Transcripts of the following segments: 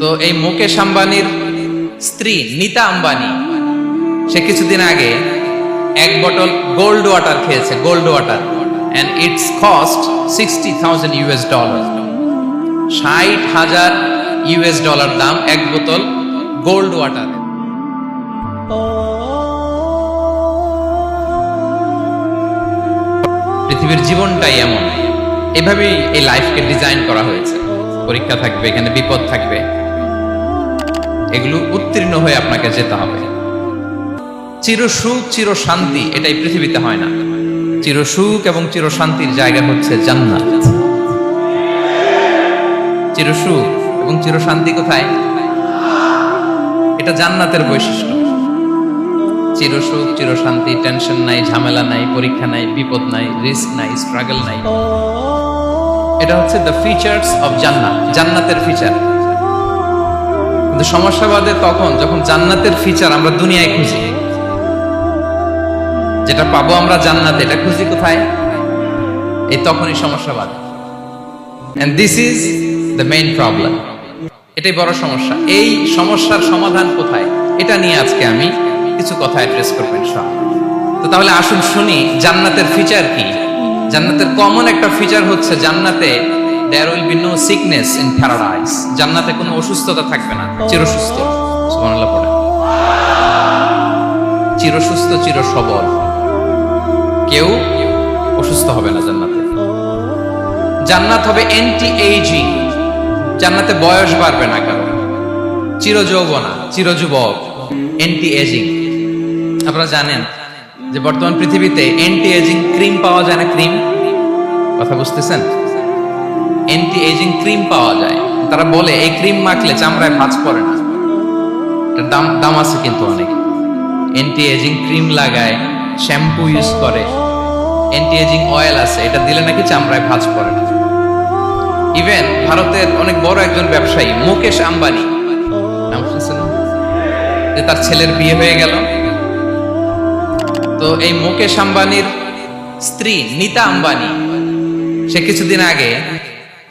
তো এই মুকেশ আম্বানির স্ত্রী নিতা আম্বানি, সে কিছুদিন আগে এক বটল গোল্ড ওয়াটার খেয়েছে, gold water. And it's cost sixty thousand US dollar ষাট হাজার ইউএস ডলার দাম এক বোতল গোল্ড ওয়াটার। পৃথিবীর জীবনটাই এমন। এভাবেই এই লাইফকে ডিজাইন করা হয়েছে। পরীক্ষা থাকবে, এখানে বিপদ থাকবে। এগুলো উত্তীর্ণ হয়ে আপনাকে যেতে হবে। চির সুখ চির শান্তি এটাই পৃথিবীতে হয় না। চির সুখ এবং চির শান্তির জায়গা হচ্ছে জান্নাত। চির সুখ এবং চির শান্তি কোথায়? এটা জান্নাতের বৈশিষ্ট্য। চির সুখ চির শান্তি টেনশন নাই, ঝামেলা নাই, পরীক্ষা নাই, বিপদ নাই, রিস্ক নাই, স্ট্রাগল নাই। এটা হচ্ছে দ্য ফিচার্স অফ জান্নাত। জান্নাতের ফিচার কিন্তু সমস্যা বাদে তখন যখন জান্নাতের ফিচার আমরা দুনিয়ায় খুঁজি, যেটা পাবো আমরা জান্নাতে, এটা খুঁজি কোথায়? এই তখনই সমস্যা বাদে। And this is the main problem এটাই বড় সমস্যা। এই সমস্যার সমাধান কোথায়? এটা নিয়ে আজকে আমি কিছু কথা অ্যাড্রেস করব ইনশাআল্লাহ। তো তাহলে আসুন শুনি, জান্নাতের ফিচার কি? জান্নাতের কমন একটা ফিচার হচ্ছে জান্নাতে there will be no sickness in paradise জান্নাতে কোনো অসুস্থতা থাকবে না। চিরসুস্থ। সুবহানাল্লাহ পড়ে। চিরসুস্থ চির সবল কেউ অসুস্থ হবে না জান্নাতে। জান্নাত হবে এন্টি এইজিং জান্নাতে বয়স বাড়বে না কারও। চির যৌবনা চির যুবক এন্টি এজিং আপনারা জানেন যে বর্তমান পৃথিবীতে এন্টি এজিং ক্রিম পাওয়া যায় না ক্রিম কথা বুঝতেছেন? এন্টি এজিং ক্রিম পাওয়া যায়। তারা বলে, এই ক্রিম মাখলে চামড়ায় ভাঁজ পড়ে না। দাম দাম আছে কিন্তু অনেক। এন্টি এজিং ক্রিম লাগায় শ্যাম্পু ইউজ করে। অ্যান্টি এজিং অয়েল আছে, এটা দিলে নাকি চামড়ায় ভাঁজ পড়ে না। ইভেন ভারতের অনেক বড় একজন ব্যবসায়ী, মুকেশ আম্বানি, নাম শুনছেন? যে তার ছেলের বিয়ে হয়ে গেল। তো এই মুকেশ আম্বানির স্ত্রী নিতা আম্বানি, সে কিছুদিন আগে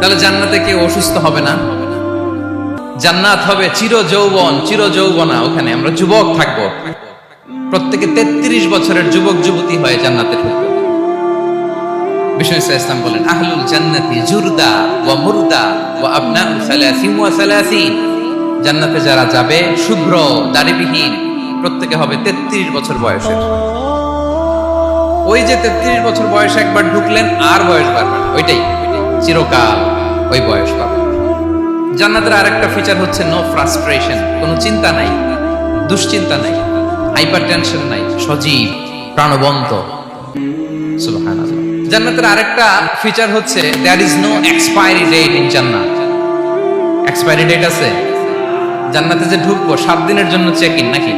তাহলে জান্নাতে কেউ অসুস্থ হবে না। জান্নাত হবে চির যৌবন চির যৌবনা ওখানে। আমরা যুবক থাকব। প্রত্যেকে তেত্রিশ বছরের যুবক, যুবতী হয়ে জান্নাতে ঢুকবে। বিষ্ণু ইসলাম বলেন, আহলুল জান্নাতি জুরদা ওয়া মুরদা ওয়া আবনাউ সালাসিন ওয়া সালাসিন। জান্নাতে যারা যাবে, শুভ্র, দাড়িবিহীন, প্রত্যেকে হবে তেত্রিশ বছর বয়সের। ওই যে তেত্রিশ বছর বয়স একবার ঢুকলেন, আর বয়স বাড়বে ওইটাই। চিরকাল ওই বয়স পাবে। জান্নাতের আরেকটা ফিচার হচ্ছে নো ফ্রাস্ট্রেশন কোনো চিন্তা নাই, দুশ্চিন্তা নাই হাইপার টেনশন নাই, সজীব, প্রাণবন্ত। জান্নাতের আরেকটা ফিচার হচ্ছে there is no expiry date in জান্নাত। এক্সপায়ারি ডেট আছে? জান্নাতে যে ঢুকবো, সাত দিনের জন্য চেক ইন নাকি?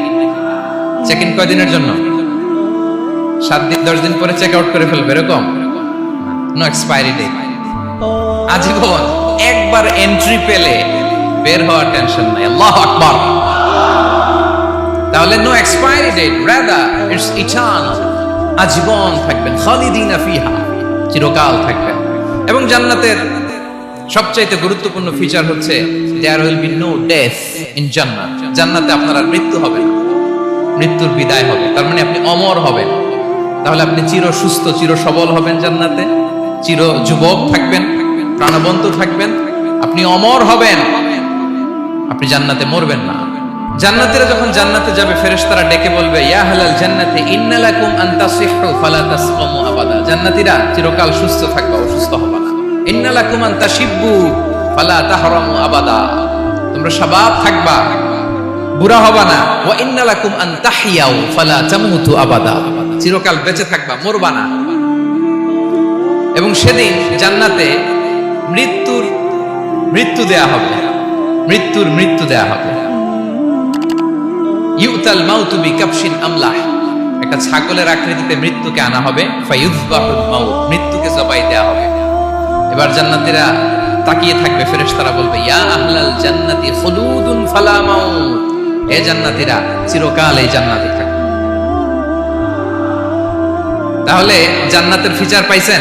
চেক ইন কয় দিনের জন্য? সাত দিন, দশ দিন পরে চেক আউট করে ফেলবে, এরকম? নো এক্সপায়ারি ডেট আজীবন একবার এন্ট্রি পেলে বের হওয়ার টেনশন নাই। আল্লাহ আকবার। তাহলে no expiry date rather it's eternal আজীবন থাকবেন, খালিদিনা ফিহা, চিরকাল থাকবেন। এবং জান্নাতের সবচাইতে গুরুত্বপূর্ণ ফিচার হচ্ছে there will be no death in জান্নাত জান্নাতে আপনার আর মৃত্যু হবে না। মৃত্যুর বিদায় হবে। তার মানে আপনি অমর হবেন। তাহলে আপনি চির সুস্থ চির সবল হবেন জান্নাতে। চির যুবক থাকবেন, প্রাণবন্ত থাকবেন, আপনি অমর হবেন। আপনি জান্নাতে মরবেন না। জান্নাতীরা যখন জান্নাতে যাবে, ফেরেশতারা ডেকে বলবে, ইয়া হালাল জান্নাতে ইন্নালাকুম আন তাসিহু, ফালা তাসকামু আবাদা। জান্নাতীরা চিরকাল সুস্থ থাকবে, অসুস্থ হবে না। ইন্নালাকুম আন তাশিব্বু ফালা তাহরামু আবাদা। তোমরা শাবাব থাকবা, বুড়া হবা না। ওয়া ইন্নালাকুম আন তাহিয়াউ, ফালা তামুতু আবাদা। চিরকাল বেঁচে থাকবা, মরবা না। এবং সেদিন জান্নাতে মৃত্যুর মৃত্যু দেয়া হবে। মৃত্যুর মৃত্যু দেয়া হবে। ইউতাল মাউতু বিকাপশিন আমলাহ। একটা ছাগলের আকৃতিতে মৃত্যুকে আনা হবে। মৃত্যুকে জবাই দেয়া হবে। এবার জান্নাতীরা তাকিয়ে থাকবে। ফেরেশতারা বলবে, ইয়া আহলাল জান্নাতি খুলুদুন ফালা মাউত। হে জান্নাতীরা চিরকাল এই জান্নাতে থাকবে। তাহলে জান্নাতের ফিচার পাইছেন?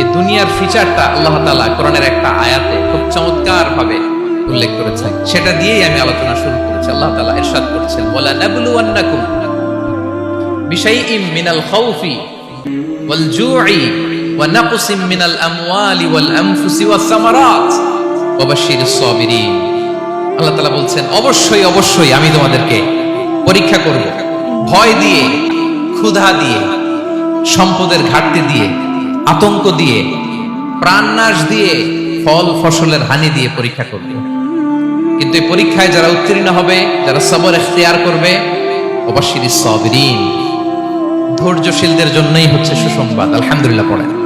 এই দুনিয়ার ফিচারটা আল্লাহ তালা কোরআনের একটা আয়াতে খুব চমৎকার ভাবে উল্লেখ করেছেন। সেটা দিয়েই আমি আলোচনা শুরু করেছি। আল্লাহ তাআলা ইরশাদ করেছেন ওয়ালা নাবলুওয়ান্নাকুম বিশাইইম মিনাল খাউফি ওয়াল জু'i ওয়া নাকসিম মিনাল আমওয়ালি ওয়াল আনফুসি ওয়াস সামারাত ওয়া বাশশিরিস সাবিরিন। আল্লাহ তাআলা বলছেন, অবশ্যই অবশ্যই আমি তোমাদেরকে পরীক্ষা করব। ভয় দিয়ে, ক্ষুধা দিয়ে, সম্পদের ঘাটতি দিয়ে আতঙ্ক দিয়ে, প্রাণনাশ দিয়ে ফল ফসলের হানি দিয়ে পরীক্ষা করবে। কিন্তু এই পরীক্ষায় যারা উত্তীর্ণ হবে, যারা সবর এখতিয়ার করবে অবশ্যই সবরিন। ধৈর্যশীলদের জন্যই হচ্ছে সুসংবাদ। আলহামদুলিল্লাহ পড়ে